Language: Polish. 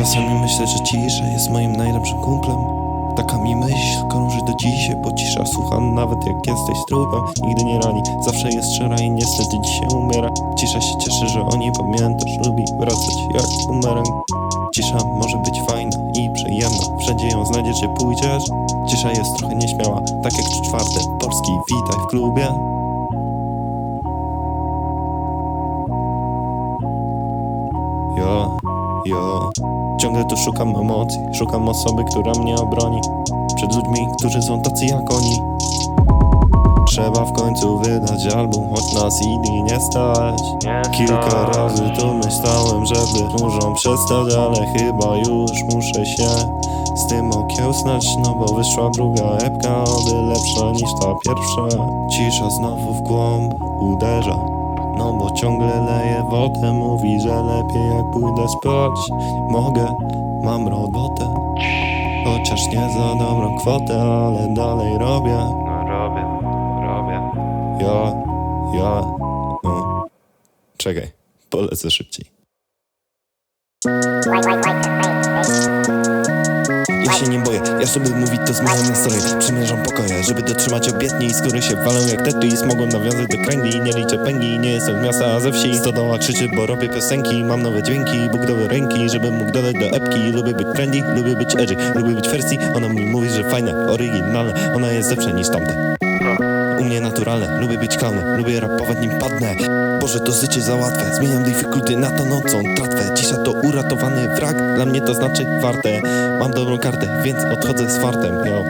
Czasami myślę, że cisza jest moim najlepszym kumplem. Taka mi myśl krąży do dzisiaj, bo cisza słucha nawet jak jesteś trupem Nigdy nie rani, zawsze jest szczera i niestety dzisiaj umiera. Cisza się cieszy, że o niej pamiętasz, lubi wracać jak bumerang. Cisza może być fajna i przyjemna, wszędzie ją znajdziesz, gdzie pójdziesz. Cisza jest trochę nieśmiała, tak jak trzy czwarte Polski, witaj w klubie. Jo, jo Ciągle tu szukam emocji Szukam osoby, która mnie obroni. Przed ludźmi, którzy są tacy jak oni. Trzeba w końcu wydać album Choć na CD nie stać. Kilka razy tu myślałem, żeby muszą przestać Ale chyba już muszę się z tym okiełsnać No bo wyszła druga epka Oby lepsza niż ta pierwsza. Cisza znowu w głąb uderza ciągle leje wodę Mówi, że lepiej jak pójdę spać Mogę, mam robotę Chociaż nie za dobrą kwotę Ale dalej robię No robię, robię. Ja, ja o. Czekaj, polecę szybciej Ja się nie boję, ja sobie mówić to zmieniam nastroje Przymierzam pokoje, żeby dotrzymać obietnic Skóry się walą jak Tetris Mogą nawiązać do kręgli, nie liczę pęgi Nie jestem z miasta, a ze wsi. Stodoła krzyczy, bo robię piosenki Mam nowe dźwięki, Bóg dobre ręki Żeby mógł dodać do epki. Lubię być trendy, lubię być edgy Lubię być wersji, ona mi mówi, że fajne Oryginalne, ona jest lepsza niż tamte. U mnie naturalne, lubię być klaunem, lubię rapować nim padnę. Boże to życie za łatwe, zmieniam difficulty na to nocą tratwę to uratowany wrak, dla mnie to znaczy warte. Mam dobrą kartę, więc odchodzę z fartem, yo